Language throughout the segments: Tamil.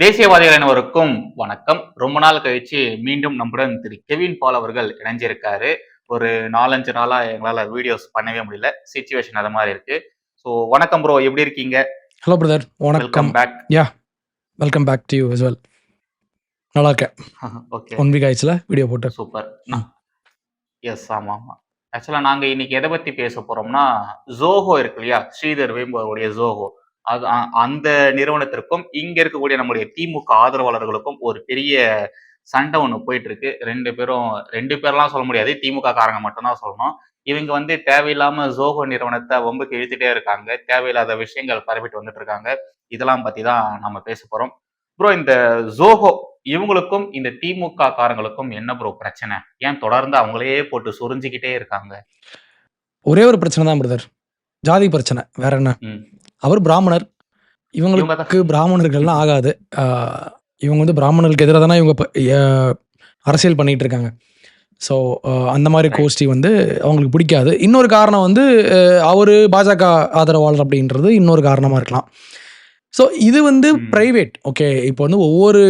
தேசியவாதிகள் அனைவருக்கும் வணக்கம். ரொம்ப நாள் கழிச்சு மீண்டும் நம்முடன் திரு கெவின் பால் அவர்கள் இணைஞ்சிருக்காரு. ஒரு நாலஞ்சு நாளா எங்களால வீடியோஸ் பண்ணவே முடியல. சுச்சுவேஷன் அது மாதிரி இருக்கு. ஸோ வணக்கம் ப்ரோ எப்படி இருக்கீங்க? ஹலோ பிரதர் வணக்கம். Back welcome back to you as well. நல்லா இருக்கேன். ஓகே ஒன் வீக் ஆயிடுச்சுல வீடியோ போட்டு. சூப்பர் எஸ் ஆமா ஆமா. ஆக்சுவலா நாங்க இன்னைக்கு எதை பத்தி பேச போறோம்னா ஜோஹோ இருக்கு இல்லையா? ஸ்ரீதர் வேம்புடைய ஜோஹோ அது அந்த நிறுவனத்திற்கும் இங்க இருக்கக்கூடிய நம்முடைய திமுக ஆதரவாளர்களுக்கும் ஒரு பெரிய சண்டை ஒன்று போயிட்டு இருக்கு ரெண்டு பேரும் ரெண்டு பேர்லாம் சொல்ல முடியாது. திமுக காரங்க மட்டும்தான் சொல்லணும். இவங்க வந்து தேவையில்லாம ஜோஹோ நிறுவனத்தை வம்புக்கு இழுத்துட்டே இருக்காங்க. தேவையில்லாத விஷயங்கள் பரப்பிட்டு வந்துட்டு இருக்காங்க. இதெல்லாம் பத்தி தான் நம்ம பேச போறோம். ப்ரோ இந்த ஜோஹோ இவங்களுக்கும் இந்த திமுக காரங்களுக்கும் என்ன ப்ரோ பிரச்சனை? ஏன் தொடர்ந்து அவங்களையே போட்டு சொரிஞ்சுக்கிட்டே இருக்காங்க? ஒரே ஒரு பிரச்சனை தான் பிரதர். ஜாதி பிரச்சனை. வேற என்ன? ம். அவர் பிராமணர். இவங்க இவங்களுக்கு பிராமணர்கள்லாம் ஆகாது. இவங்க வந்து பிராமணர்களுக்கு எதிராக தானே இவங்க அரசியல் பண்ணிட்டு இருக்காங்க. ஸோ அந்த மாதிரி. கோஷ்டி வந்து அவங்களுக்கு பிடிக்காது. இன்னொரு காரணம் வந்து அவர் பாஜக ஆதரவாளர் அப்படின்றது இன்னொரு காரணமாக இருக்கலாம். ஸோ இது வந்து. ப்ரைவேட் ஓகே இப்போ வந்து ஒவ்வொரு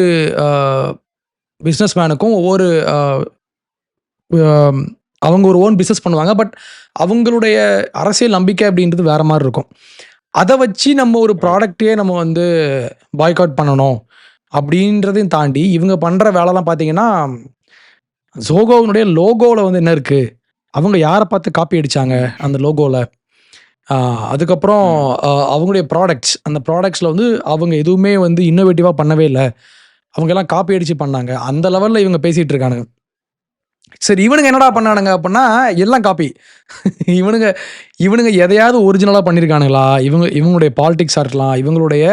பிஸ்னஸ் மேனுக்கும் ஒவ்வொரு அவங்க ஒரு ஓன் பிஸ்னஸ் பண்ணுவாங்க. பட் அவங்களுடைய அரசியல் நம்பிக்கை அப்படின்றது வேற மாதிரி இருக்கும். அதை வச்சு நம்ம ஒரு ப்ராடக்டே நம்ம வந்து பாய்காட் பண்ணணும் அப்படின்றதையும் தாண்டி இவங்க பண்ணுற வேலைலாம் பார்த்தீங்கன்னா ஜோகோவினுடைய லோகோவில் வந்து என்ன இருக்குது அவங்க யாரை பார்த்து காப்பி அடித்தாங்க அந்த லோகோவில் அதுக்கப்புறம் அவங்களுடைய ப்ராடக்ட்ஸ் அந்த ப்ராடக்ட்ஸில் வந்து அவங்க எதுவுமே வந்து இன்னோவேட்டிவாக பண்ணவே இல்லை. அவங்க எல்லாம் காப்பி அடித்து பண்ணாங்க. அந்த லெவலில் இவங்க பேசிகிட்டு இருக்கானுங்க. சரி இவனுங்க என்னடா பண்ணானுங்க அப்படின்னா எல்லாம் காப்பி இவனுங்க இவனுங்க எதையாவது ஒரிஜினலாக பண்ணியிருக்கானுங்களா இவங்க இவங்களுடைய பாலிடிக்ஸாக இருக்கலாம் இவங்களுடைய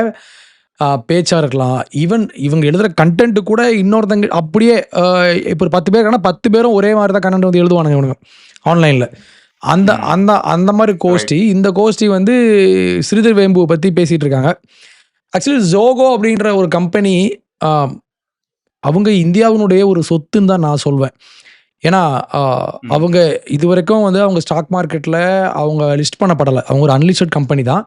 பேச்சாக இருக்கலாம். ஈவன் இவங்க எழுதுகிற கண்டென்ட் கூட இன்னொருத்தங்க அப்படியே இப்போ ஒரு பத்து பேர் இருக்காங்கன்னா பத்து பேரும் ஒரே மாதிரி தான் கண்டென்ட் வந்து எழுதுவானுங்க இவனுங்க ஆன்லைனில் அந்த. அந்த அந்த மாதிரி கோஷ்டி இந்த கோஷ்டி வந்து ஸ்ரீதர் வேம்புவை பற்றி பேசிகிட்டு இருக்காங்க. ஆக்சுவலி ஜோகோ அப்படின்ற ஒரு கம்பெனி அவங்க இந்தியாவினுடைய ஒரு சொத்துன்னு தான் நான் சொல்வேன். ஏன்னா. அவங்க இது வரைக்கும் வந்து அவங்க ஸ்டாக் மார்க்கெட்டில் அவங்க லிஸ்ட் பண்ணப்படலை. அவங்க ஒரு அன்லிஸ்டட் கம்பெனி தான்.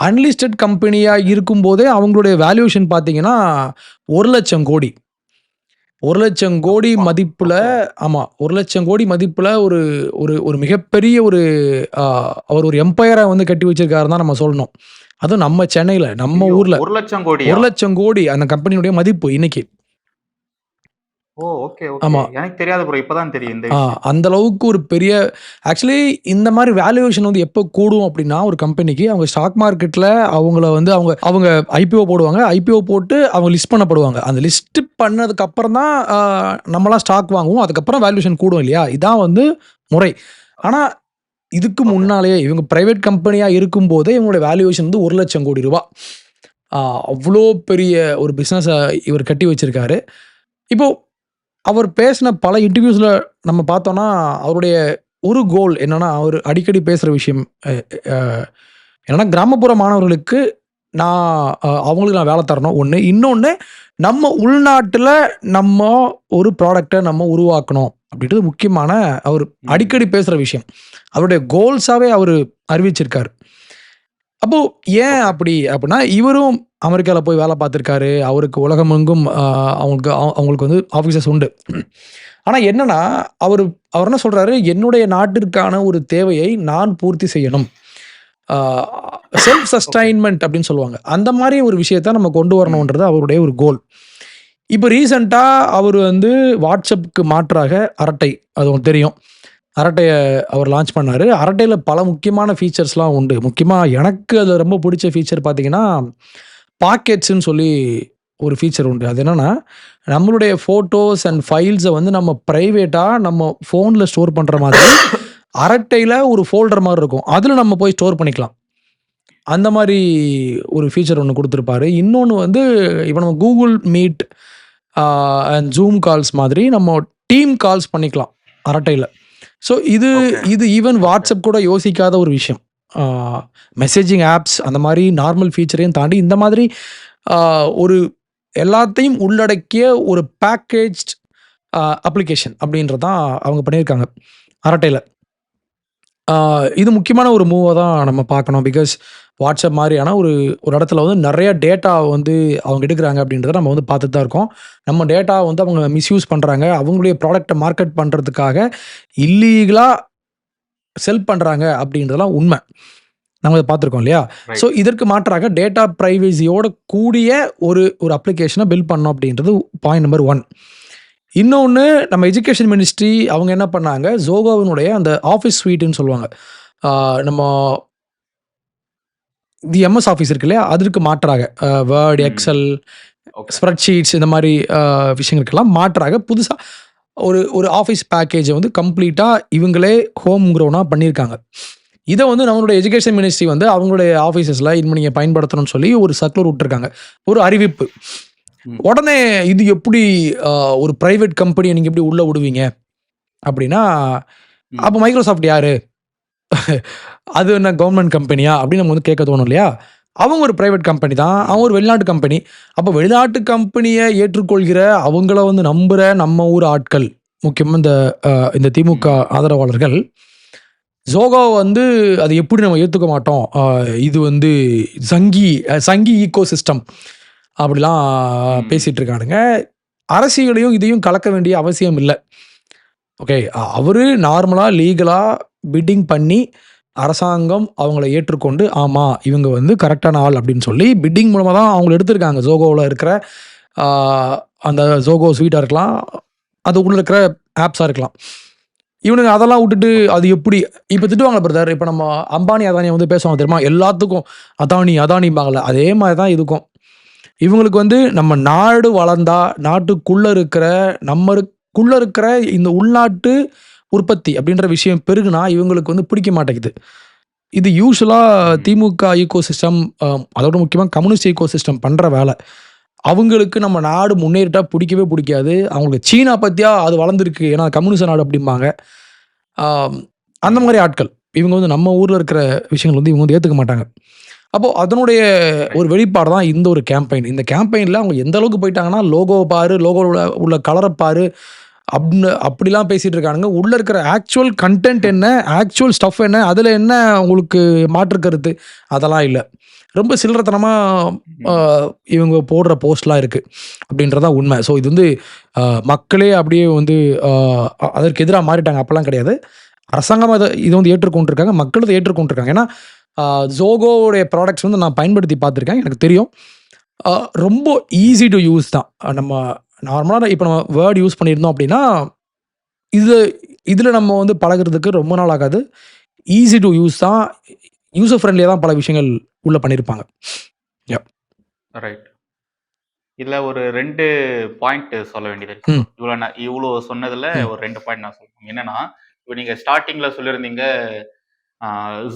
அன்லிஸ்டட் கம்பெனியாக இருக்கும்போதே அவங்களுடைய வேல்யூஷன் பார்த்தீங்கன்னா ஒரு லட்சம் கோடி. ஒரு லட்சம் கோடி. மதிப்பில். ஆமாம் ஒரு லட்சம் கோடி மதிப்பில் ஒரு ஒரு ஒரு மிகப்பெரிய ஒரு அவர் ஒரு எம்பையரை வந்து கட்டி வச்சிருக்காரு தான் நம்ம சொல்லணும். அதுவும் நம்ம சென்னையில் நம்ம ஊரில். ஒரு லட்சம் கோடி ஒரு லட்சம் கோடி அந்த கம்பெனியுடைய மதிப்பு இன்னைக்கு. ஓ ஓகே ஆமா. எனக்கு தெரியாது ப்ரோ இப்பதான் தெரியும் இந்த அந்த அளவுக்கு ஒரு பெரிய ஆக்சுவலி இந்த மாதிரி வேல்யூவேஷன் வந்து எப்போ கூடும் அப்படின்னா ஒரு கம்பெனிக்கு அவங்க ஸ்டாக் மார்க்கெட்டில் அவங்கள வந்து அவங்க அவங்க ஐபிஓ போடுவாங்க. ஐபிஓ போட்டு அவங்க லிஸ்ட் பண்ணப்படுவாங்க. அந்த லிஸ்ட் பண்ணதுக்கு அப்புறம் தான் ஆ, நம்மலாம் ஸ்டாக் வாங்குவோம். அதுக்கப்புறம் வேல்யூவேஷன் கூடும் இல்லையா? இதான் வந்து முறை. ஆனால் இதுக்கு. முன்னாலேயே இவங்க பிரைவேட் கம்பெனியாக இருக்கும்போதே இவங்களோட வேல்யூவேஷன் வந்து ஒரு லட்சம் கோடி ரூபா. அவ்வளோ பெரிய ஒரு பிஸ்னஸை இவர் கட்டி வச்சிருக்காரு. இப்போ அவர் பேசின பல இன்டர்வியூஸில் நம்ம பார்த்தோன்னா அவருடைய ஒரு கோல் என்னன்னா அவர் அடிக்கடி பேசுகிற விஷயம் என்னன்னா கிராமப்புற மாணவர்களுக்கு நான் அவங்களுக்கு நான் வேலை தரணும் ஒன்று இன்னொன்று நம்ம உள்நாட்டில் நம்ம ஒரு ப்ராடக்டை நம்ம உருவாக்கணும் அப்படின்றது முக்கியமான அவர். அடிக்கடி பேசுகிற விஷயம். அவருடைய கோல்ஸாகவே அவர் அறிவிச்சிருக்காரு. அப்போ ஏன். அப்படி அப்படின்னா இவரும் அமெரிக்காவில் போய் வேலை பார்த்துருக்காரு. அவருக்கு உலகமெங்கும் அவங்களுக்கு அவ- அவங்களுக்கு வந்து ஆஃபீஸஸ் உண்டு. ஆனால் என்னன்னா அவர் அவர் என்ன சொல்றாரு? என்னுடைய நாட்டிற்கான ஒரு தேவையை நான் பூர்த்தி செய்யணும். செல்ஃப் சஸ்டைன்மெண்ட் அப்படின்னு சொல்லுவாங்க. அந்த மாதிரி ஒரு விஷயத்த நம்ம கொண்டு வரணுன்றது அவருடைய ஒரு கோல் இப்போ ரீசண்டாக அவர் வந்து வாட்ஸ்அப்புக்கு மாற்றாக அரட்டை. அது உங்களுக்கு தெரியும். அரட்டையை அவர் லான்ச் பண்ணார். அரட்டையில் பல முக்கியமான ஃபீச்சர்ஸ்லாம் உண்டு. முக்கியமாக எனக்கு அது ரொம்ப பிடிச்ச ஃபீச்சர் பார்த்தீங்கன்னா பாக்கெட்ஸ்ன்னு சொல்லி ஒரு ஃபீச்சர் உண்டு. அது என்னென்னா நம்மளுடைய ஃபோட்டோஸ் அண்ட் ஃபைல்ஸை வந்து நம்ம ப்ரைவேட்டாக நம்ம ஃபோனில் ஸ்டோர் பண்ணுற மாதிரி அரட்டையில் ஒரு ஃபோல்டர் மாதிரி இருக்கும். அதில் நம்ம போய் ஸ்டோர் பண்ணிக்கலாம். அந்த மாதிரி ஒரு ஃபீச்சர் ஒன்று கொடுத்துருப்பாரு. இன்னொன்று வந்து இப்போ நம்ம Google Meet and Zoom calls மாதிரி நம்ம டீம் கால்ஸ் பண்ணிக்கலாம் அரட்டையில். ஸோ இது. இது ஈவன் வாட்ஸ்அப் கூட யோசிக்காத ஒரு விஷயம். மெசேஜிங் ஆப்ஸ் அந்த மாதிரி நார்மல் ஃபீச்சரையும் தாண்டி இந்த மாதிரி ஒரு எல்லாத்தையும் உள்ளடக்கிய ஒரு பேக்கேஜ் அப்ளிகேஷன் அப்படின்றதான் அவங்க பண்ணியிருக்காங்க. அரட்டையில் இது முக்கியமான ஒரு மூவா தான் நம்ம பார்க்கணும். பிகாஸ் வாட்ஸ்அப் மாரியான ஒரு ஒரு இடத்துல வந்து நெறைய டேட்டா வந்து அவங்க எடுக்குறாங்க அப்படின்றத நம்ம வந்து பார்த்துட்டு தான் இருக்கோம். நம்ம டேட்டா வந்து அவங்க மிஸ்யூஸ் பண்றாங்க. அவங்களுடைய ப்ராடக்ட்ட மார்க்கெட் பண்றதுக்காக இல்லீகலா செல் பண்றாங்க அப்படின்றதெல்லாம் உண்ம. நம்ம இத பார்த்துருக்கோம் இல்லையா? ஸோ இதற்கு மாற்றாக டேட்டா பிரைவசியோட கூடிய ஒரு ஒரு அப்ளிகேஷன பில்ட் பண்ணணும் அப்படின்றது பாயிண்ட் நம்பர் 1. இன்னொன்னு நம்ம எஜுகேஷன் மினிஸ்ட்ரி அவங்க என்ன பண்ணாங்க, Zohoவினுடைய அந்த ஆஃபீஸ் ஸ்வீட்டுன்னு சொல்லுவாங்க. நம்ம தி எம்எஸ் ஆஃபீஸ் இருக்கு இல்லையா? அதற்கு மாற்றாக வேர்ட். எக்ஸெல். ஸ்ப்ரெட்ஷீட்ஸ் இந்த அ விஷயங்களுக்கெல்லாம் மாற்றாக புதுசா ஒரு ஒரு ஆஃபீஸ் பேக்கேஜ வந்து கம்ப்ளீட்டா இவங்களே ஹோம் க்ரௌனா பண்ணியிருக்காங்க. இத வந்து நம்மளுடைய எஜுகேஷன் மினிஸ்ட்ரி வந்து அவங்களுடைய ஆஃபீஸஸ்ல இனிமே நீங்க பயன்படுத்தணும்னு சொல்லி ஒரு சர்க்குலர் விட்டுருக்காங்க. ஒரு அறிவிப்பு. உடனே இது எப்படி ஒரு பிரைவேட் கம்பெனிய நீங்க எப்படி உள்ள விடுவீங்க? அப்படின்னா. அப்ப மைக்ரோசாஃப்ட் யாரு? அது என்ன கவர்ன்மென்ட் கம்பெனியா? அப்படின்னு நம்ம வந்து கேட்க தோணும் இல்லையா? அவங்க ஒரு பிரைவேட் கம்பெனி தான். அவங்க ஒரு வெளிநாட்டு கம்பெனி. அப்ப வெளிநாட்டு கம்பெனிய ஏற்றுக்கொள்கிற, அவங்கள வந்து நம்புற நம்ம ஊர் ஆட்கள், முக்கியமா இந்த இந்த திமுக. ஆதரவாளர்கள், Zoho வந்து அத எப்படி நம்ம ஏத்துக்க மாட்டோம். இது வந்து சங்கி சங்கி ஈக்கோசிஸ்டம் அப்படிலாம். பேசிட்டு இருக்கானுங்க. அரசியலையும் இதையும் கலக்க வேண்டிய அவசியம் இல்ல. ஓகே. அவரு நார்மலா லீகலா பிட்டிங் பண்ணி அரசாங்கம் அவங்கள ஏற்றுக்கொண்டு, ஆமா இவங்க வந்து கரெக்ட்டான ஆள் அப்படின்னு சொல்லி பிட்டிங் மூலமா தான் அவங்கள எடுத்திருக்காங்க. Zohoல இருக்கிற அந்த Zoho ஸ்வீட்டா இருக்கலாம். அது உள்ள இருக்கிற ஆப்ஸா இருக்கலாம். இவனுங்க அதெல்லாம் விட்டுட்டு அது எப்படி இப்ப திட்டுவாங்கல்ல பிரதர். இப்ப நம்ம அம்பானி, அதானிய வந்து பேசுவாங்க தெரியுமா? எல்லாத்துக்கும் அதானி, அதானிம்பாங்கல்ல. அதே மாரி தான் இதுக்கும். இவங்களுக்கு வந்து நம்ம நாடு வளர்ந்தா, நாட்டுக்குள்ள இருக்கிற நம்மளுக்குள்ள இருக்கிற இந்த உள்நாட்டு உற்பத்தி அப்படின்ற விஷயம் பெருகுனா, இவங்களுக்கு வந்து பிடிக்க மாட்டேங்குது. இது யூசுவலா ம். திமுக ஈக்கோசிஸ்டம் அ அதோட முக்கியமா கம்யூனிஸ்ட் ஈக்கோசிஸ்டம் பண்ற வேல. அவங்களுக்கு நம்ம நாடு முன்னேறிட்டா புடிக்கவே புடிக்காது. அவங்களுக்கு சீனா பத்தியா அது வளர்ந்திருக்கு. ஏன்னா கம்யூனிச நாடு அப்படிம்பாங்க. அந்த ம். மாரி ஆட்கள். இவங்க வந்து நம்ம ஊர்ல இருக்கிற விஷயங்கள் வந்து இவங்க வந்து ஏத்துக்க மாட்டாங்க. அப்போ அதனுடைய. ஒரு வெளிப்பாடு தான் இந்த ஒரு கேம்பெயின். இந்த கேம்பெயின்ல அவங்க எந்த அளவுக்கு போயிட்டாங்கன்னா, லோகோவ பாரு, லோகோல உள்ள உள்ள கலர பாரு, அப்டின்னு அப்படிலாம் பேசிட்டு இருக்கானுங்க. உள்ள இருக்கிற ஆக்சுவல் கன்டென்ட் என்ன? ஆக்சுவல் ஸ்டஃப் என்ன? அதுல என்ன உங்களுக்கு மாற்று கருத்து? அதெல்லாம் இல்ல. ரொம்ப சில்லறத்தனமா அ ம். இவங்க போடுற போஸ்ட்லாம் இருக்கு. அப்படின்றது தான் உண்ம. ஸோ இது வந்து மக்களே அப்படியே வந்து அதற்கு எதிரா மாறிட்டாங்க. அப்பலாம் கிடையாது. அரசாங்கம் அத இத வந்து ஏற்றுக்கொண்டிருக்காங்க. மக்கள் இத ஏற்றுக்கொண்டிருக்காங்க. ஏன்னா, Zohoவுடைய ப்ராடக்ட்ஸ் வந்து நான் பயன்படுத்தி பார்த்துருக்கேன். எனக்கு தெரியும். ரொம்ப ஈஸி டூ யூஸ் தான். நம்ம நார்மலா இப்ப நம்ம வேர்ட் யூஸ் பண்ணியிருந்தோம் அப்படின்னா, இது இதுல நம்ம வந்து பழகுறதுக்கு ரொம்ப நாள் ஆகாது. ஈஸி டூ யூஸ் தான். யூசர் ஃப்ரெண்ட்லியா தான் பல விஷயங்கள் உள்ள பண்ணியிருப்பாங்க. ரைட். இதுல ஒரு 2 பாயிண்ட் சொல்ல வேண்டியது. இவ்வளோ ந இவ்வளோ சொன்னதுல. ஒரு 2 பாயிண்ட் நான் சொல்லணும். என்னன்னா, இப்ப நீங்க ஸ்டார்ட்டிங்ல சொல்லியிருந்தீங்க,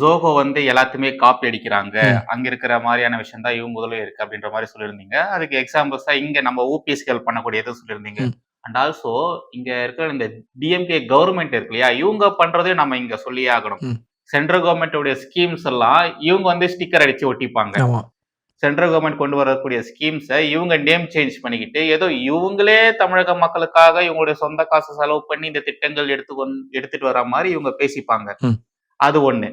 Zoho வந்து எல்லாத்தையுமே காப்பி அடிக்கிறாங்க. அங்க இருக்கிற மாரியான விஷயம் தான் இவங்க இதுலயும் இருக்கு அப்படின்ற மாரி சொல்லியிருந்தீங்க. அதுக்கு எக்ஸாம்பிள்ஸா இங்க நம்ம ஓபிஎஸ்கள் பண்ணக்கூடியது சொல்லியிருந்தீங்க. அண்ட் ஆல்சோ இங்க இருக்கிற இந்த டிஎம்கே கவர்ன்மென்ட் இருக்கு இல்லையா? இவங்க பண்றதையும் நம்ம இங்க சொல்லியே ஆகணும். சென்ட்ரல் கவர்ன்மென்ட்டுடைய ஸ்கீம்ஸ் எல்லாம் இவங்க வந்து ஸ்டிக்கர் அடிச்சு ஒட்டிப்பாங்க. சென்ட்ரல் கவர்ன்மென்ட் கொண்டு வரக்கூடிய ஸ்கீம்ஸ இவங்க நேம் சேஞ்ச் பண்ணிக்கிட்டு, ஏதோ இவங்களே தமிழக மக்களுக்காக இவங்களுடைய சொந்த காசு செலவு பண்ணி இந்த திட்டங்கள் எடுத்து எடுத்துட்டு வர மாரி இவங்க பேசிப்பாங்க. அது 1.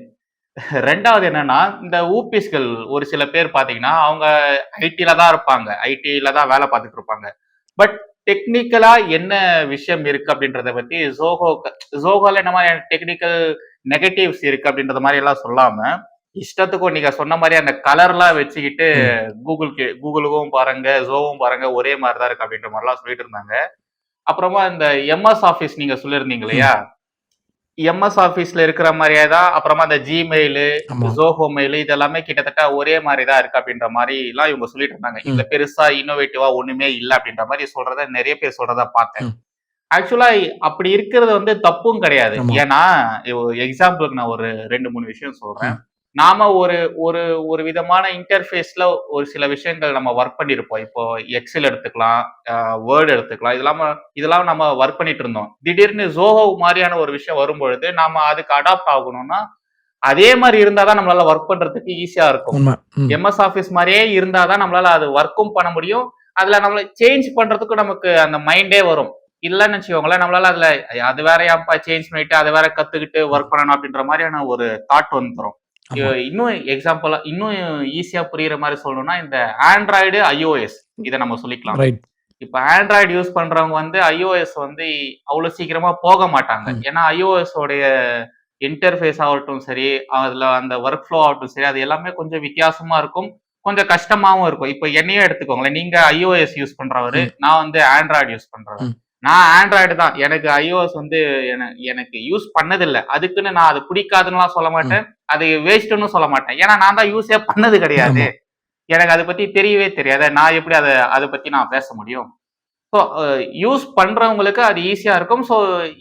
2வது என்னன்னா, இந்த ஊபிஸ்கள் ஒரு சில பேர் பார்த்தீங்கன்னா, அவங்க ஐடில தான் இருப்பாங்க. ஐடில தான் வேலை பார்த்துட்டு இருப்பாங்க. பட் டெக்னிக்கலா என்ன விஷயம் இருக்கு அப்படின்றத பத்தி Zoho Zohoல என்ன மாரியான டெக்னிக்கல் நெகட்டிவ்ஸ் இருக்கு அப்படின்றத மாரி எல்லாம் சொல்லாம, இஷ்டத்துக்கும் நீங்க சொன்ன மாரி அந்த கலர்லாம் வச்சுக்கிட்டு ம். கூகுள்க்கு கூகுளுக்கும் பாருங்க, Zohoவும் பாருங்க ஒரே மாரி தான் இருக்கு அப்படின்ற மாரிலாம் சொல்லிட்டு இருந்தாங்க. அப்புறமா இந்த எம்எஸ் ஆஃபீஸ் நீங்க சொல்லியிருந்தீங்க. இல்லையா? எம்எஸ் ஆஃபீஸ்ல இருக்கிற மாரியே தான் அப்புறமா அந்த ஆமா. Zoho மெயில் இது எல்லாமே கிட்டத்தட்ட ஒரே மாரி தான் இருக்கு அப்படின்ற மாரிலாம் இவங்க சொல்லிட்டு இருந்தாங்க. இதுல. பெருசா இன்னோவேட்டிவா ஒண்ணுமே இல்ல அப்படின்ற மாரி சொல்றத நெறைய பேர் சொல்றத பார்த்தேன். ஆக்சுவலா அப்படி இருக்கிறது வந்து தப்பும் கிடையாது. ஏன்னா, எக்ஸாம்பிளுக்கு நான் ஒரு 2, 3 விஷயம் சொல்றேன். நாம ஒரு ஒரு ஒரு விதமான இன்டர்ஃபேஸ்ல ஒரு சில விஷயங்கள் நம்ம வொர்க் பண்ணியிருப்போம். இப்போ எக்ஸெல் எடுத்துக்கலாம், வேர்ட் எடுத்துக்கலாம். இதெல்லாம் இதெல்லாம் நம்ம வொர்க் பண்ணிட்டு இருந்தோம். திடீர்னு Zoho மாரியான ஒரு விஷயம் வரும்பொழுது, நாம அதுக்கு அடாப்ட் ஆகணும்னா, அதே மாரி இருந்தா தான் நம்மளால வொர்க் பண்றதுக்கு ஈஸியா இருக்கும். எம்எஸ் ஆஃபீஸ் மாரியே இருந்தா தான் நம்மளால அது வொர்க்கும் பண்ண முடியும். அதுல நம்மள சேஞ்ச் பண்றதுக்கும் நமக்கு அந்த மைண்டே வரும். இல்லன்னு வச்சுக்கோங்களேன், நம்மளால அதுல அது வேற ஏன்ப்பா சேஞ்ச் பண்ணிட்டு, அத வேற கத்துக்கிட்டு ஒர்க் பண்ணணும் அப்படின்ற மாரியான ஒரு தாட் வந்துரும். இன்னும் எக்ஸாம்பிளா இன்னும் ஈஸியா புரியிற மாரி சொல்லணும்னா, இந்த ஆண்ட்ராய்டு, iOS இத நம்ம சொல்லிக்கலாம். இப்ப ஆண்ட்ராய்டு யூஸ் பண்றவங்க வந்து iOS வந்து அவ்வளோ சீக்கிரமா போக மாட்டாங்க. ஏன்னா iOS உடைய இன்டர்ஃபேஸ் ஆகட்டும் சரி, அதுல அந்த ஒர்க் ஃப்ளோ ஆகட்டும் சரி, அது எல்லாமே கொஞ்சம் வித்தியாசமா இருக்கும். கொஞ்சம் கஷ்டமாவும் இருக்கும். இப்ப என்னையே எடுத்துக்கோங்களேன். நீங்க iOS யூஸ் பண்றவரு. நான் வந்து ஆண்ட்ராய்டு யூஸ் பண்றவன். நான் ஆண்ட்ராய்டு தான். எனக்கு iOS வந்து என எனக்கு யூஸ் பண்ணதில்ல. அதுக்குன்னு நான் அது பிடிக்காதுன்னுலாம் சொல்ல. மாட்டேன். அது வேஸ்ட்டுன்னும் சொல்ல மாட்டேன். ஏன்னா நான் தான் யூஸே பண்ணது கிடையாது. எனக்கு அத பத்தி தெரியவே தெரியாது. நான் எப்படி அத அத பத்தி நான் பேச முடியும்? ஸோ யூஸ் பண்றவங்களுக்கு அது ஈஸியா இருக்கும். ஸோ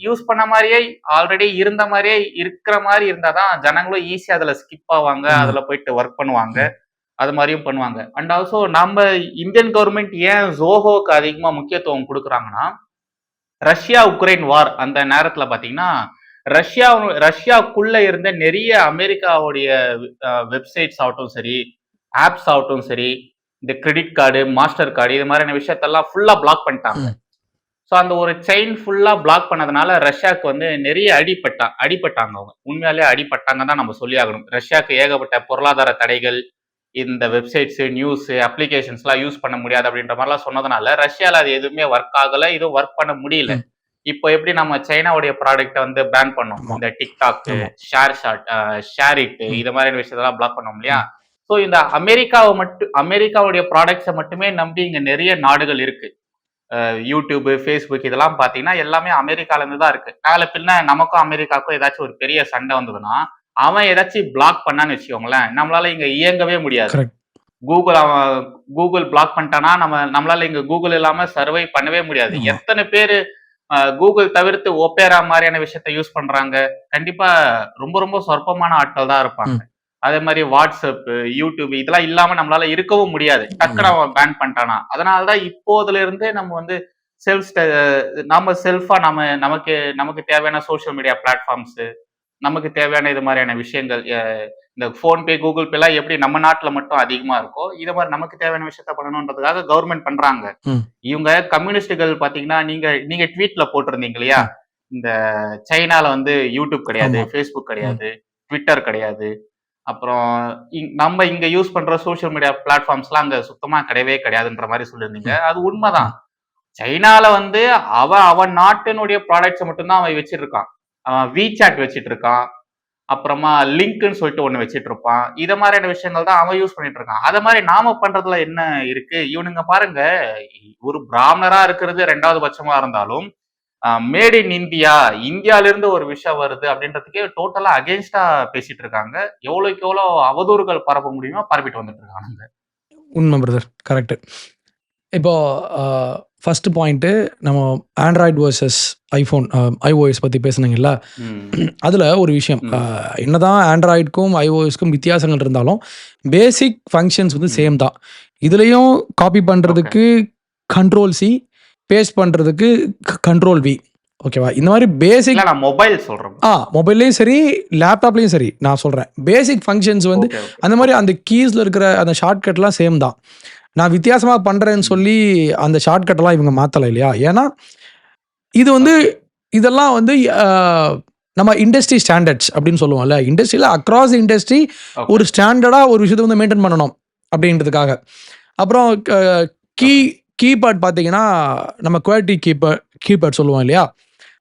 யூஸ் பண்ண மாரியே ஆல்ரெடி இருந்த மாரியே இருக்கிற மாரி இருந்தா தான் ஜனங்களும் ஈஸியா அதுல ஸ்கிப் ஆவாங்க. அதுல போயிட்டு ஒர்க் பண்ணுவாங்க. அது மாரியும் பண்ணுவாங்க. அண்ட் ஆல்சோ நம்ம இந்தியன் கவர்ன்மெண்ட் ஏன் Zohoக்கு அதிகமா முக்கியத்துவம் குடுக்குறாங்கன்னா, ரஷ்யா, உக்ரைன் வார் அந்த நேரத்துல பார்த்தீங்கன்னா, ரஷ்யா ரஷ்யாக்குள்ள இருந்த நெறைய அமெரிக்காவுடைய வெப்சைட்ஸ் ஆகட்டும் சரி, ஆப்ஸ் ஆகட்டும் சரி, இந்த கிரெடிட் கார்டு, மாஸ்டர் கார்டு இது மாரியான விஷயத்தெல்லாம் ஃபுல்லா பிளாக் பண்ணிட்டாங்க. ஸோ அந்த ஒரு செயின் ஃபுல்லா பிளாக் பண்ணதுனால ரஷ்யாக்கு வந்து நெறைய அடிபட்டா அடிபட்டாங்க அவங்க. உண்மையாலே அடிபட்டாங்க தான் நம்ம சொல்லி ஆகணும். ரஷ்யாக்கு ஏகப்பட்ட பொருளாதார தடைகள், இந்த வெப்சைட்ஸ், நியூஸ், அப்ளிகேஷன்ஸ்லாம் யூஸ் பண்ண முடியாது அப்படின்ற மாரிலாம் சொன்னதுனால, ரஷ்யால அது எதுவுமே ஒர்க் ஆகல. எதுவும் ஒர்க் பண்ண முடியல. இப்போ எப்படி நம்ம சைனாவுடைய ப்ராடக்ட்ட வந்து பேன் பண்ணோம். இந்த ஆமா. Share shot share it. இது மாரியான விஷயத்தெல்லாம் பிளாக் பண்ணோம் இல்லையா? ஸோ இந்த அமெரிக்காவ மட்டும் அமெரிக்காவுடைய ப்ராடக்ட்ஸ மட்டுமே நம்பி இங்க நெறைய நாடுகள் இருக்கு. YouTube, Facebook இதெல்லாம் பார்த்தீங்கன்னா, எல்லாமே அமெரிக்கால இருந்து தான் இருக்கு. நாள பின்ன நமக்கும் அமெரிக்காவுக்கும் ஏதாச்சும் ஒரு பெரிய சண்டை வந்ததுன்னா, அவன் ஏதாச்சும் பிளாக் பண்ணான்னு வச்சுக்கோங்களேன், நம்மளால இங்க இயங்கவே முடியாது. Google அவன் Google பிளாக் பண்ணிட்டான்னா, நம்ம நம்மளால இங்க Google இல்லாம சர்வை பண்ணவே முடியாது. எத்தன பேரு Google தவிர்த்து Opera மாரியான விஷயத்த யூஸ் பண்றாங்க? கண்டிப்பா ரொம்ப ரொம்ப சொற்பமான ஆட்கள் தான் இருப்பாங்க. அதே மாரி WhatsApp, YouTube இதெல்லாம் இல்லாம நம்மளால இருக்கவும் முடியாது. டக்குனு. அவன் பேன் பண்ணிட்டான்னா. அதனால தான் இப்போதுல இருந்தே நம்ம வந்து செல்ஃப் நம்ம செல்ஃபா நம்ம நமக்கு நமக்கு தேவையான சோசியல் மீடியா பிளாட்ஃபார்ம்ஸ், நமக்கு தேவையான இது மாரியான விஷயங்கள் இந்த ஃபோன்பே, கூகுள் பேலாம் எப்படி நம்ம நாட்டுல மட்டும் அதிகமா இருக்கோ, இது மாரி நமக்கு தேவையான விஷயத்த பண்ணணுன்றதுக்காக கவர்ன்மெண்ட் பண்றாங்க. இவங்க கம்யூனிஸ்ட்டுகள் பார்த்தீங்கன்னா, நீங்க நீங்க ட்வீட்ல போட்டிருந்தீங்க இல்லையா? இந்த சைனால வந்து YouTube கிடையாது, ம். கிடையாது, Twitter கிடையாது. அப்புறம் இங் நம்ம இங்க யூஸ் பண்ற சோசியல் மீடியா பிளாட்ஃபார்ம்ஸ்லாம் அங்க சுத்தமா கிடையவே கிடையாதுன்ற மாரி சொல்லியிருந்தீங்க. அது உண்மதான். சைனால வந்து அவன் அவன் நாட்டினுடைய ப்ராடக்ட்ஸ மட்டும் தான் அவன் வச்சிருக்கான். அவன் வச்சுட்டு இருக்கான். அப்புறமா லிங்க்னு சொல்லிட்டு ஒன்று வச்சுட்டு இருப்பான். இதை மாதிரியான விஷயங்கள் தான் அவன் யூஸ் பண்ணிட்டு இருக்கான். அதை மாதிரி நாம பண்றதுல என்ன இருக்கு? இவனுங்க பாருங்க, ஒரு பிராமணரா இருக்கிறது ரெண்டாவது பட்சமா இருந்தாலும், மேட் இன் இந்தியா, இந்தியாவிலிருந்து ஒரு விஷயம் வருது அப்படின்றதுக்கே டோட்டலா அகேன்ஸ்டா பேசிட்டு இருக்காங்க. எவ்வளோக்கு எவ்வளோ அவதூறுகள் பரப்ப முடியுமோ பரப்பிட்டு வந்துட்டு இருக்காங்க உண்மை பிரதர். கரெக்ட்டு. இப்போ ஃபர்ஸ்ட் பாயிண்ட்டு நம்ம ஆண்ட்ராய்டு வெர்சஸ் ஐஃபோன் iOS பத்தி பேசுனீங்கல்ல. அதுல ஒரு விஷயம். என்னதான் ஆண்ட்ராய்டுக்கும், iOSக்கும் வித்தியாசங்கள் இருந்தாலும், பேசிக் ஃபங்ஷன்ஸ் வந்து. சேம் தான். இதுலயும் காப்பி. பண்றதுக்கு கண்ட்ரோல் சி, பேஸ்ட் பண்றதுக்கு கண்ட்ரோல் வி. ஓகேவா? இந்த மாரி பேசிக் நான் மொபைல் சொல்றேன். ஆ மொபைல்லயும் சரி, லேப்டாப்லயும் சரி நான் சொல்றேன். பேசிக் ஃபங்ஷன்ஸ் வந்து. அந்த மாரி அந்த கீஸ்ல இருக்கிற அந்த ஷார்ட்கட்லாம் சேம் தான். நான் வித்தியாசமா பண்றேன்னு ம். சொல்லி அந்த ஷார்ட்கட்லாம் இவங்க மாத்தல இல்லையா? ஏன்னா, இது வந்து. இதெல்லாம் வந்து நம்ம இண்டஸ்ட்ரி ஸ்டாண்டர்ட்ஸ் அப்படின்னு சொல்லுவோம்ல. இண்டஸ்ட்ரியில அக்ராஸ் இண்டஸ்ட்ரி. ஒரு ஸ்டாண்டர்டா ஒரு விஷயத்த வந்து மெயின்டெயின் பண்ணணும் அப்படின்றதுக்காக. அப்புறம் க. கீபேட் பார்த்தீங்கன்னா, நம்ம QWERTY கீபேட் கீபேட் சொல்லுவோம் இல்லையா?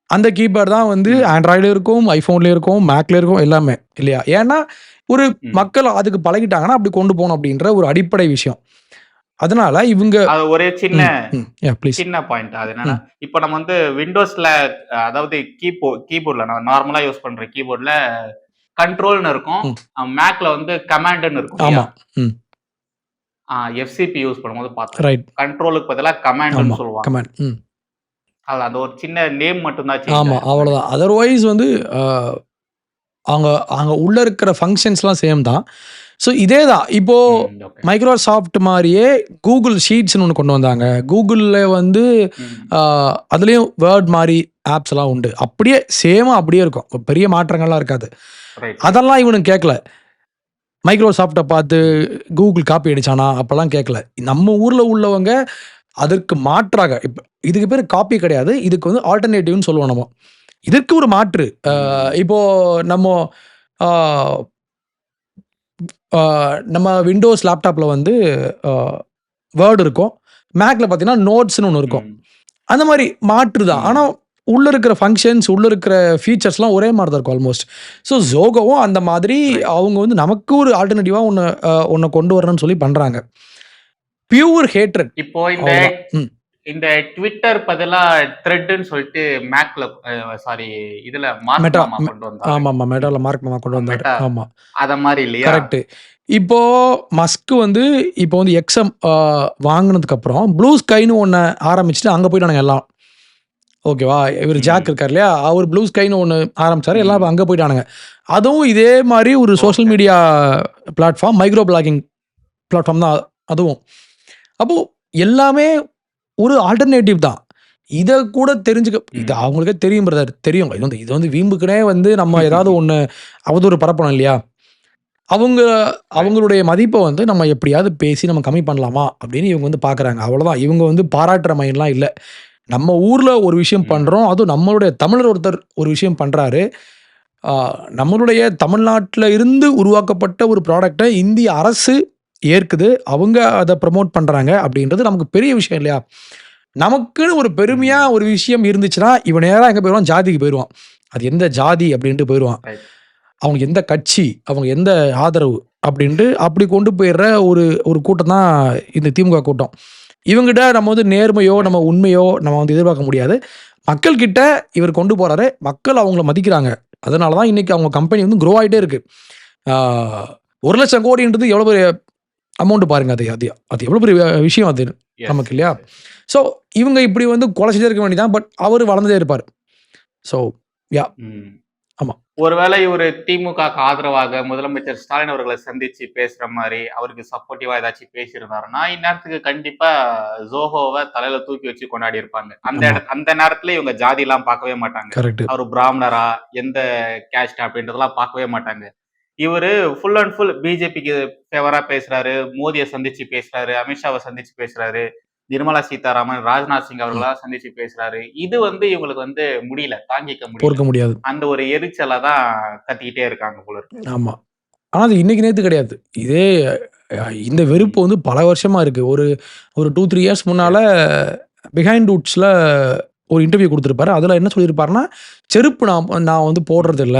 அந்த கீபேட் தான் வந்து ம். ஆண்ட்ராய்டுல இருக்கும், ஐஃபோன்லயும் இருக்கும், மேக்ல இருக்கும் எல்லாமே இல்லையா? ஏன்னா, ஒரு. மக்கள் அதுக்கு பழகிட்டாங்கன்னா, அப்படி கொண்டு போணும் அப்படின்ற ஒரு அடிப்படை விஷயம். அதனால இவங்க ஒரே சின்ன. சின்ன பாயிண்ட். அது என்னன்னா. இப்ப நம்ம வந்து விண்டோஸ்ல அதாவது கீபோ கீபோர்ட்ல நான் நார்மலா யூஸ் பண்ற கீபோர்ட்ல கண்ட்ரோல்னு இருக்கும். மேக்ல வந்து கமாண்டுன்னு இருக்கும்? ஆமா. ம். ஆ எஃப்சிபி யூஸ் பண்ணும்போது பார்த்தேன். ரைட். கண்ட்ரோலுக்கு பதிலா கமாண்டுன்னு ஆமா. சொல்லுவாங்க. கமாண்ட். அது அந்த ஒரு சின்ன நேம் மட்டும் தான் சேஞ்ச் ஆமா. அவ்வளோதான். அதர்வைஸ் வந்து அவங்க அங்க உள்ள இருக்கிற ஃபங்ஷன்ஸ்லாம் சேம் தான். ஸோ இதே தான். இப்போ ம். ஓகே. மைக்ரோசாஃப்ட் மாரியே கூகுள் ஷீட்ஸ்ன்னு ஒண்ணு கொண்டு வந்தாங்க. கூகுள்ல வந்து அதுலயும் வேர்ட் மாரி ஆப்ஸ்லாம் உண்டு. அப்படியே சேமா அப்படியே இருக்கும். பெரிய மாற்றங்கள்லாம் இருக்காது. அதெல்லாம் இவனுங்க கேட்கல. மைக்ரோசாஃப்ட்ட பார்த்து கூகுள் காப்பி அடிச்சானா? அப்பலாம் கேட்கல. நம்ம ஊர்ல உள்ளவங்க அதற்கு மாற்றாக இப்ப இதுக்கு பேர் காப்பி கிடையாது. இதுக்கு வந்து ஆல்டர்னேட்டிவ்ன்னு சொல்லுவோம் நம்ம. இதற்கு ஒரு மாற்று. அ ம். இப்போ நம்ம நம்ம விண்டோஸ் லேப்டாப்ல வந்து வேர்ட் இருக்கும். மேக்ல பார்த்தீங்கன்னா, நோட்ஸ்ன்னு ஒண்ணு இருக்கும். அந்த மாரி மாற்று தான். ஆனா, ம். உள்ள இருக்கிற ஃபங்ஷன்ஸ், உள்ள இருக்கிற ஃபீச்சர்ஸ்லாம் ஒரே மாரி தான் இருக்கும் ஆல்மோஸ்ட். ஸோ, Zohoவும் அந்த மாதிரி. அவங்க வந்து நமக்கு ஒரு ஆல்டர்னேட்டிவா ஒண்ணு அ ஒண்ண கொண்டு வரணும்னு சொல்லி பண்றாங்க. Pure hatred. இப்போ இந்த. இந்த Twitter பதிலா த்ரெட்ன்னு சொல்லிட்டு மேக்ல சாரி இதுல மார்க் மாமா கொண்டு வந்தாரு. ஆமாமா. ம். மெட்டால மார்க் மாமா கொண்டு வந்தாரு. ஆமா. அத மாரி இல்லையா? கரெக்ட்டு. இப்போ மஸ்க் வந்து இப்போ வந்து எக்ஸம் வாங்குனதுக்கு அப்புறம் ப்ளூ ஸ்கைன்னு ஒண்ண ஆரம்பிச்சுட்டு அங்க போயிட்டானுங்க எல்லாம். ஓகேவா? இவரு ஜாக். இருக்காரு இல்லையா? அவரு ப்ளூ ஸ்கைன்னு ஒண்ணு ஆரம்பிச்சாரு. எல்லாம். அங்க போயிட்டானுங்க. அதுவும் இதே மாரி ஒரு social. Media platform, micro blogging platform தான் அதுவும். அப்போ எல்லாமே ஒரு ஆல்டர்னேட்டிவ் தான். இத கூட தெரிஞ்சுக்க இது. அவங்களுக்கே தெரியும் பிரதர். தெரியும். இது வந்து இது வந்து வீம்புக்குன்னே வந்து நம்ம ஏதாவது ஒண்ணு அவதூறு பரப்பணும் இல்லையா? அவங்க. அவங்களுடைய மதிப்ப வந்து நம்ம எப்படியாவது பேசி நம்ம கம்மி பண்ணலாமா? அப்படின்னு இவங்க வந்து பார்க்குறாங்க. அவ்வளோதான். இவங்க வந்து பாராட்டுற மைண்ட்லாம் இல்ல. நம்ம ஊர்ல ஒரு விஷயம் ம். பண்றோம். அதுவும் நம்மளுடைய தமிழர் ஒருத்தர் ஒரு விஷயம் பண்றாரு. ஆ நம்மளுடைய தமிழ்நாட்டுல இருந்து உருவாக்கப்பட்ட ஒரு ப்ராடக்ட்ட இந்திய அரசு ஏற்குது. அவங்க அத ப்ரமோட் பண்றாங்க அப்படின்றது நமக்கு பெரிய விஷயம் இல்லையா? நமக்குன்னு ஒரு பெருமையா ம். ஒரு விஷயம் இருந்துச்சுன்னா, இவன் நேரா எங்க போயிருவான்? ஜாதிக்கு போயிருவான். அது எந்த ஜாதி அப்படின்ட்டு போயிருவான். ரைட். அவனுக்கு எந்த கட்சி, அவங்க எந்த ஆதரவு அப்படின்ட்டு அப்படி கொண்டு போயிடுற ஒரு ஒரு கூட்டம் தான் இந்த திமுக கூட்டம். இவங்கிட்ட நம்ம வந்து நேர்மையோ. நம்ம உண்மையோ நம்ம வந்து எதிர்பார்க்க முடியாது. மக்கள் கிட்ட இவர் கொண்டு போறாரு. மக்கள் அவங்கள மதிக்கிறாங்க. அதனால தான் இன்னைக்கு அவங்க கம்பெனி வந்து குரோ ஆயிட்டே இருக்கு. ஆ 1,00,000 கோடின்றது எவ்வளோ பெரிய அமௌண்ட் பாருங்க அது அது அது எவ்வளோ பெரிய விஷயம் அது. நமக்கு இல்லையா? ஸோ இவங்க இப்படி வந்து கொலை செஞ்சே இருக்க வேண்டியது தான். பட் அவரு வளர்ந்துட்டே இருப்பாரு. So yeah. ஆமா. ஒருவேளை இவரு திமுகக்கு ஆதரவாக முதலமைச்சர் ஸ்டாலின் அவர்கள சந்திச்சு பேசுற மாரி, அவருக்கு சப்போர்ட்டிவா ஏதாச்சும் பேசியிருந்தாருன்னா, இந்நேரத்துக்கு கண்டிப்பா Zohoவ தலையில தூக்கி வச்சு கொண்டாடி இருப்பாங்க. அந்த அந்த நேரத்துல இவங்க ஜாதிலாம் பார்க்கவே மாட்டாங்க. அவரு பிராமணரா, எந்த கேஸ்ட் அப்படின்றதெல்லாம் பார்க்கவே மாட்டாங்க. இவரு ஃபுல் அண்ட் ஃபுல் பிஜேபிக்கு ஃபேவரா பேசுறாரு. மோடிய சந்திச்சு பேசுறாரு. அமித்ஷாவ சந்திச்சு பேசுறாரு. நிர்மலா சீதாராமன், ராஜ்நாத் சிங் ம். அவர்களலாம் சந்திச்சு பேசுறாரு. இது வந்து இவங்களுக்கு வந்து முடியல. தாங்கிக்க. பொறுக்க முடியாது. அந்த ஒரு எரிச்சல தான் கத்திக்கிட்டே இருக்காங்க போல இருக்கு. ஆமா. ஆனா அது இன்னைக்கு நேத்து கிடையாது. இதே இந்த வெறுப்பு. வந்து பல வருஷமா இருக்கு. ஒரு ஒரு 2, 3 இயர்ஸ் முன்னால. பிஹைண்ட் ரூட்ஸ்ல ஒரு இன்டர்வியூ குடுத்திருப்பாரு. அதுல என்ன சொல்லியிருப்பாருன்னா, செருப்பு நான் நான் வந்து ம். போடுறதில்ல.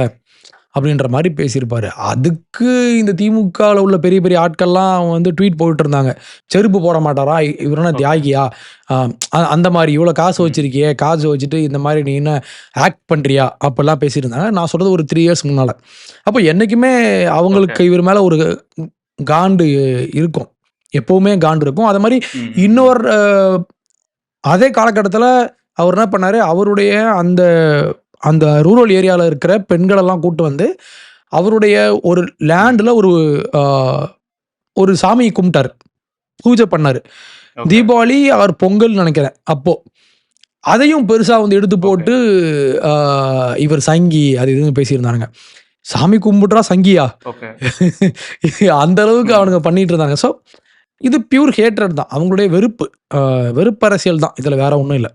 அப்படின்ற மாரி பேசியிருப்பாரு. அதுக்கு இந்த திமுகல உள்ள பெரிய பெரிய ஆட்கள்லாம் வந்து ட்வீட் போட்டுட்டு இருந்தாங்க. செருப்பு போட மாட்டாரா? இவரு என்ன ஓகே. தியாகியா? அந்த மாரி இவ்வளோ காசு. வச்சிருக்கியே, காசு வச்சுட்டு இந்த மாரி நீ என்ன ஆக்ட் பண்றியா? அப்படிலாம் பேசிட்டு இருந்தாங்க. நான் சொல்றது ஒரு 3 இயர்ஸ் முன்னால. அப்ப என்னைக்குமே அவங்களுக்கு. இவர் மேல ஒரு காண்டு இருக்கும். எப்பவுமே காண்டு இருக்கும். அது மாரி ம். ம். ம். இன்னொரு அதே காலகட்டத்தில அவர் என்ன பண்ணாரு, அவருடைய அந்த அந்த ரூரல் ஏரியால இருக்கிற பெண்களெல்லாம் கூட்டு வந்து, அவருடைய ஒரு. லேண்ட்ல ஒரு ஒரு சாமிய கும்பிட்டாரு. பூஜை பண்ணாரு. தீபாவளி ஆர் பொங்கல்னு நெனைக்கிறேன் அப்போ. அதையும் பெருசா வந்து எடுத்து. போட்டு இவர் சங்கி அது இதுன்னு பேசியிருந்தானுங்க. சாமி கும்பிட்றா சங்கியா? அந்த அளவுக்கு ம். அவனுங்க பண்ணிட்டு இருந்தாங்க. ஸோ இது பியூர் ஹேட்ரட் தான். அவங்களுடைய வெறுப்பு. வெறுப்பு அரசியல் தான். இதுல வேற ஒண்ணும் இல்ல.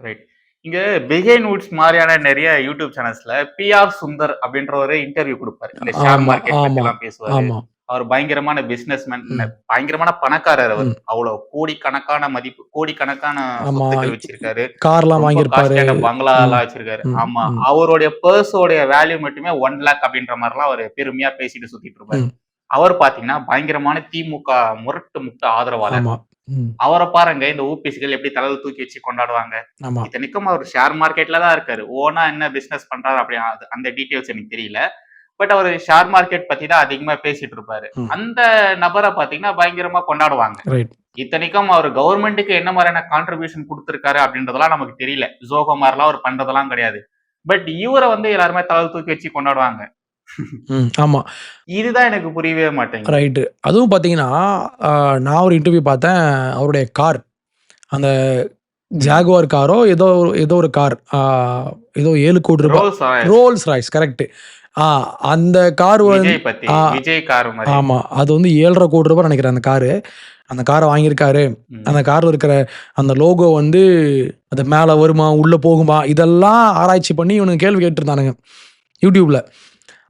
ரைட். இங்க பிஹைண்ட் வுட்ஸ் மாரியான நெறைய யூடியூப் சேனல்ஸ்ல பி.ஆர். சுந்தர் அப்படின்றவரு இன்டர்வியூ குடுப்பாரு. இந்த ஷேர் மார்க்கெட் பத்திலாம் பேசுவாரு. அவர் பயங்கரமான பிசினஸ்மேன். பயங்கரமான பணக்காரர் அவர். ம். அவ்வளோ கோடிக்கணக்கான மதிப்பு கோடிக்கணக்கான. சொத்துக்கள் வச்சிருக்காரு. கார்லாம் வாங்கியிருப்பாரு. காஸ்ட்லியான ம். பங்களாலாம் வச்சிருக்காரு. ஆமா. அவருடைய பர்ஸோடைய வேல்யூ மட்டுமே 1,00,000 அப்படின்ற மாரிலாம் அவரு பெருமையா பேசிட்டு சுத்திட்டு இருப்பாரு. அவர் பார்த்தீங்கன்னா, பயங்கரமான திமுக முரட்டு முட்டு ஆதரவாளர். அவர பாருங்க இந்த ஊபிசிகள் எப்படி தலையில தூக்கி வச்சு கொண்டாடுவாங்க. இத்தனைக்கும் அவர் ஷேர் மார்க்கெட்ல தான் இருக்காரு. ஓனா என்ன பிசினஸ் பண்றாரு அப்படி அந்த டீட்டெயில்ஸ் எனக்கு தெரியல. பட் அவரு ஷேர் மார்க்கெட் பத்தி தான் அதிகமா பேசிட்டு இருப்பாரு. அந்த நபர பார்த்தீங்கன்னா, பயங்கரமா கொண்டாடுவாங்க. இத்தனைக்கும் அவர் கவர்ன்மென்ட்க்கு என்ன மாரியான கான்ட்ரிபியூஷன் குடுத்திருக்காரு அப்படின்றதெல்லாம் நமக்கு தெரியல. Zoho மாரிலாம் அவர் பண்றதெல்லாம் கிடையாது. பட் இவர வந்து எல்லாருமே தலையில தூக்கி வச்சு கொண்டாடுவாங்க. ஆமா. இதுதான் எனக்கு புரியவே மாட்டேங்குது. ரைட்டு. அதுவும் பார்த்தீங்கன்னா, நான் ஒரு இன்டர்வியூ பார்த்தேன். அவருடைய கார். அந்த. ஜாகுவார் காரோ ஏதோ ஏதோ ஒரு கார். ஏதோ 7 கோடி ரூபா ரோல்ஸ் ராய்ஸ். ஆ அந்த கார் வந்து ஆமா. அது வந்து ரூ. 7,50 கோடி நெனைக்கிறேன் அந்த காரு. அந்த கார வாங்கியிருக்காரு. அந்த கார்ல இருக்கிற அந்த லோகோ வந்து அது மேல வருமா? உள்ள போகுமா? இதெல்லாம் ஆராய்ச்சி பண்ணி இவனுங்க கேள்வி கேட்டுருந்தானுங்க. YouTubeல.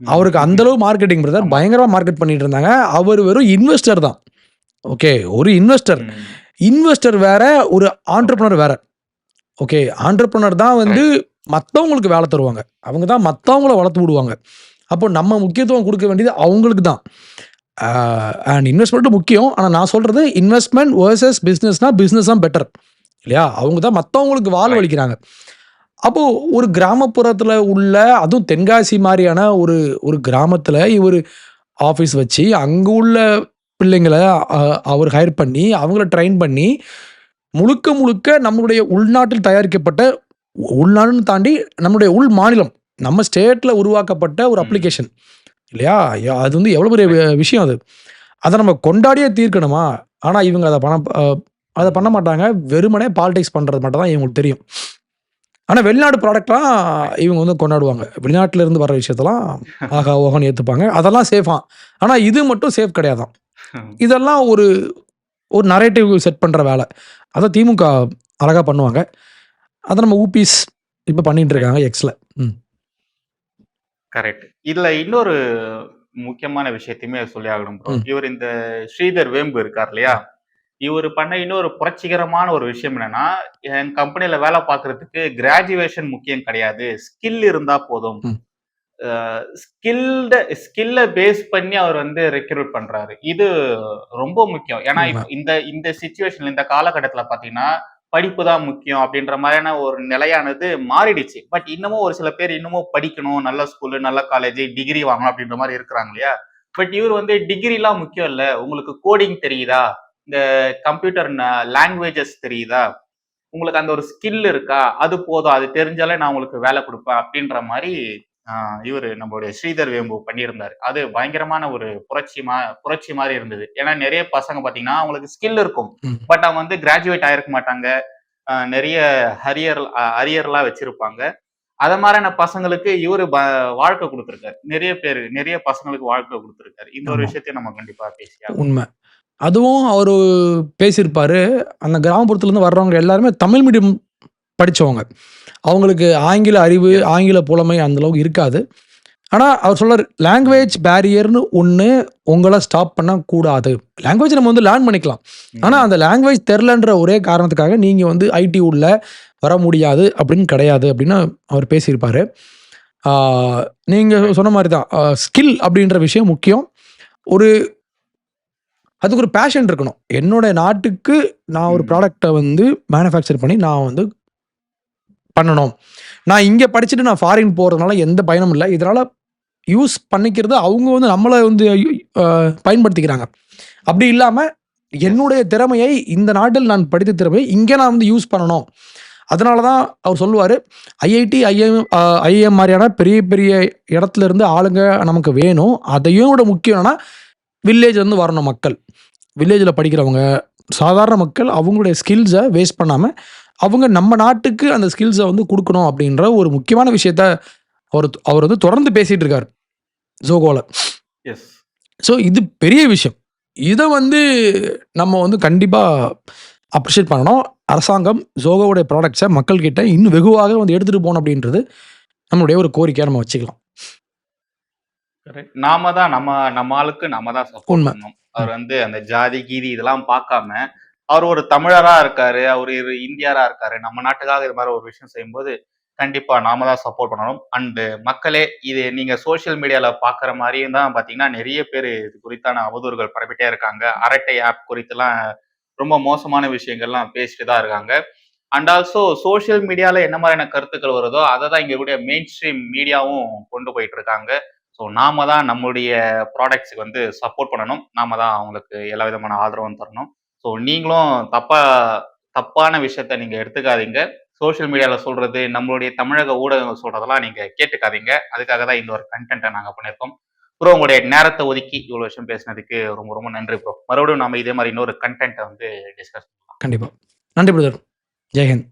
அவருக்கு அந்த அளவு மார்க்கெட்டிங் பிரதர். பயங்கரமா மார்க்கெட் பண்ணிட்டு இருந்தாங்க. அவரு வெறும் இன்வெஸ்டர் தான். ஓகே. ஒரு இன்வெஸ்டர். இன்வெஸ்டர் வேற, ஒரு ஆன்டர்பிரினர் வேற. ஓகே. ஆன்டர்பிரினர் தான் வந்து மத்தவங்களுக்கு வேல தருவாங்க. அவங்க தான் மத்தவங்கள வளர்த்து விடுவாங்க. அப்போ நம்ம முக்கியத்துவம் குடுக்க வேண்டியது அவங்களுக்கு தான். அண்ட் இன்வெஸ்ட்மென்ட் முக்கியம். ஆனா நான் சொல்றது இன்வெஸ்ட்மென்ட் வெர்சஸ் பிசினஸ்னா பிசினஸ் தான் பெட்டர். இல்லையா? அவங்க தான் மத்தவங்களுக்கு வாழ். வலிக்கிறாங்க. அப்போ ஒரு கிராமப்புறத்துல உள்ள அதுவும் தென்காசி மாரியான ஒரு ஒரு கிராமத்துல இவரு ஆஃபீஸ் வச்சு, அங்க உள்ள பிள்ளைங்கள அவரு ஹையர் பண்ணி, அவங்கள ட்ரெயின் பண்ணி, முழுக்க முழுக்க நம்மளுடைய உள்நாட்டில் தயாரிக்கப்பட்ட உள்நாடுன்னு தாண்டி நம்முடைய உள் மாநிலம், நம்ம ஸ்டேட்ல உருவாக்கப்பட்ட ஒரு. அப்ளிகேஷன். இல்லையா? அது வந்து எவ்வளோ பெரிய விஷயம் அது. அத நம்ம கொண்டாடியே தீர்க்கணுமா? ஆனா இவங்க அத பண்ண அ அத பண்ண மாட்டாங்க. வெறுமனே பாலிடிக்ஸ் பண்றது மட்டும் தான் இவங்களுக்கு தெரியும். ஆனா வெளிநாடு ப்ராடக்ட்லாம் இவங்க வந்து கொண்டாடுவாங்க. வெளிநாட்டுல இருந்து வர விஷயத்தலாம் ஆஹா, ஓஹோன்னு ஏத்துப்பாங்க. அதெல்லாம் சேஃபாம். ஆனா இது மட்டும் சேஃப் கிடையாதாம். இதெல்லாம் ஒரு ஒரு நரேட்டிவ் செட் பண்ற வேல. அத திமுக அழகா பண்ணுவாங்க. அத நம்ம ஊபிஸ் இப்ப பண்ணிட்டு. இருக்காங்க எக்ஸ்ல. ம். கரெக்ட். இதுல இன்னொரு முக்கியமான விஷயத்தையுமே சொல்லி ஆகணும். இவரு இந்த ஸ்ரீதர் வேம்பு இருக்கார் இல்லையா? இவரு பண்ண இன்னொரு புரட்சிகரமான ஒரு விஷயம் என்னன்னா, என் கம்பெனில வேல பார்க்கறதுக்கு கிராஜுவேஷன் முக்கியம் கிடையாது. ஸ்கில் இருந்தா போதும். ஸ்கில்ட ஸ்கில்ல பேஸ் பண்ணி அவர் வந்து ரெக்ரூட் பண்றாரு. இது ரொம்ப முக்கியம். ஏன்னா, இந்த இந்த சிச்சுவேஷன்ல இந்த காலகட்டத்தில பார்த்தீங்கன்னா, படிப்பு தான் முக்கியம் அப்படின்ற மாரியான ஒரு நிலையானது மாறிடுச்சு. பட் இன்னமும் ஒரு சில பேர் இன்னமும் படிக்கணும், நல்ல ஸ்கூலு, நல்ல காலேஜ், டிகிரி வாங்கணும் அப்படின்ற மாரி இருக்கிறாங்க இல்லையா? பட் இவர் வந்து டிகிரிலாம் முக்கியம் இல்ல. உங்களுக்கு கோடிங் தெரியுதா? இந்த கம்ப்யூட்டர் லாங்குவேஜஸ் தெரியுதா? உங்களுக்கு அந்த ஒரு ஸ்கில் இருக்கா? அது போதும். அது தெரிஞ்சாலே நான் உங்களுக்கு வேல குடுப்பேன் அப்படின்ற அ இவரு நம்மளுடைய ஸ்ரீதர் வேம்பு பண்ணியிருந்தாரு. அது பயங்கரமான ஒரு புரட்சி மா புரட்சி மாரி இருந்தது. ஏன்னா நெறைய பசங்க பார்த்தீங்கன்னா, அவங்களுக்கு ஸ்கில் இருக்கும். பட் அவங்க வந்து கிராஜுவேட் ஆயிருக்க மாட்டாங்க. நெறைய ஹரியர் அரியர்லாம் வச்சிருப்பாங்க. அத மாரியான பசங்களுக்கு இவரு வாழ்க்கை குடுத்திருக்காரு. நெறைய பேரு நெறைய பசங்களுக்கு வாழ்க்கை குடுத்திருக்காரு. இந்த ஒரு. விஷயத்தையும் நம்ம கண்டிப்பா பேசியாகணும். உண்ம. அதுவும் அவரு பேசியிருப்பாரு. அந்த கிராமப்புறத்துலருந்து வர்றவங்க எல்லாருமே தமிழ் மீடியம் படிச்சவங்க. அவங்களுக்கு ஆங்கில அறிவு. ஆங்கில புலமை அந்த அளவுக்கு இருக்காது. ஆனா அவர் சொல்றாரு, லாங்குவேஜ் பேரியர்ன்னு ஒண்ணு உங்கள ஸ்டாப் பண்ணக்கூடாது. லாங்குவேஜ் நம்ம வந்து லேர்ன் பண்ணிக்கலாம். ஆனா ம். அந்த லாங்குவேஜ் தெர்லன்ற ஒரே காரணத்துக்காக நீங்க வந்து ஐடி உள்ள வர முடியாது அப்படின்னு கிடையாது அப்படின்னு அவர் பேசியிருப்பாரு. ஆ நீங்க ரைட். சொன்ன மாரி தான். ஸ்கில் அப்படின்ற விஷயம் முக்கியம். ஒரு அதுக்கு ஒரு பேஷன் இருக்கணும். என்னோட நாட்டுக்கு நான் ஒரு ம். ப்ராடக்ட்ட வந்து மேனுஃபேக்சர் பண்ணி நான் வந்து பண்ணணும். நான் இங்க படிச்சுட்டு நான் ஃபாரின் போறதுனால எந்த பயனும் இல்ல. இதனால யூஸ் பண்ணிக்கிறது அவங்க வந்து நம்மள வந்து பயன்படுத்திக்கிறாங்க. அப்படி இல்லாம எஸ். என்னுடைய திறமையை இந்த நாட்டில் நான் படித்த திறமையை இங்க நான் வந்து யூஸ் பண்ணணும். அதனால தான் அவர் சொல்லுவாரு, ஐஐடி, ஐஎம் அ ஐஏஎம் மாரியான பெரிய பெரிய இடத்துல இருந்து ஆளுங்க நமக்கு வேணும். அதையும் விட முக்கியம் என்னன்னா, வில்லேஜ்ல இருந்து வரணும் மக்கள். வில்லேஜ்ல படிக்கிறவங்க, சாதாரண மக்கள் அவங்களுடைய ஸ்கில்ஸ வேஸ்ட் பண்ணாம, அவங்க நம்ம நாட்டுக்கு அந்த ஸ்கில்ஸ வந்து குடுக்கணும் அப்படின்ற ஒரு முக்கியமான விஷயத்த அவரு அவர் வந்து தொடர்ந்து பேசிட்டு இருக்காரு. ஜோகோல. எஸ். ஸோ இது பெரிய விஷயம். இத வந்து நம்ம வந்து கண்டிப்பா அப்ரிஷியேட் பண்ணணும். அரசாங்கம் ஜோகோவுடைய ப்ராடக்ட்ஸ மக்கள் கிட்ட இன்னும் வெகுவாக வந்து எடுத்துட்டு போணும் அப்படின்றது நம்மளுடைய ஒரு கோரிக்கையா நம்ம வச்சுக்கலாம். நாம தான் நம்ம நம்ம ஆளுக்கு நம்ம தான் சப்போர்ட். பண்ணணும். அவர் வந்து அந்த ஜாதி, கீதி இதெல்லாம் பார்க்காம, அவர் ஒரு தமிழரா இருக்காரு. அவரு ஒரு இந்தியரா இருக்காரு. நம்ம நாட்டுக்காக இது மாரி ஒரு விஷயம் செய்யும்போது, கண்டிப்பா நாம தான் சப்போர்ட் பண்ணணும். அண்ட் மக்களே இது நீங்க சோசியல் மீடியால பார்க்குற மாரியும் தான் பார்த்தீங்கன்னா, நெறைய பேரு இது குறித்தான அவதூறுகள் பரப்பிட்டே இருக்காங்க. அரட்டை ஆப் குறித்துலாம் ரொம்ப மோசமான விஷயங்கள்லாம் பேசிட்டு தான் இருக்காங்க. அண்ட் ஆல்சோ சோசியல் மீடியால என்ன மாரியான கருத்துக்கள் வருதோ, அத தான் இங்க இருக்கக்கூடிய மெயின் ஸ்ட்ரீம் மீடியாவும் கொண்டு போயிட்டு இருக்காங்க. ஸோ நாம தான் நம்மளுடைய ப்ராடக்ட்ஸுக்கு வந்து சப்போர்ட் பண்ணணும். நாம தான் அவங்களுக்கு எல்லா விதமான ஆதரவும் தரணும். ஸோ நீங்களும் தப்பா தப்பான விஷயத்த நீங்க எடுத்துக்காதீங்க. சோசியல் மீடியாவில் சொல்றது, நம்மளுடைய தமிழக ஊடகங்கள் சொல்றதெல்லாம் நீங்க கேட்டுக்காதீங்க. அதுக்காக தான் இந்த ஒரு கண்டென்ட்டை நாங்கள் பண்ணியிருக்கோம். ப்ரோ உங்களுடைய நேரத்தை ஒதுக்கி இவ்வளோ விஷயம் பேசினதுக்கு ரொம்ப ரொம்ப நன்றி ப்ரோ. மறுபடியும் நம்ம இதே மாதிரி இன்னொரு கண்டென்ட்டை வந்து டிஸ்கஸ் பண்ணலாம். கண்டிப்பாக நன்றி பிரதர். ஜெய்ஹிந்த்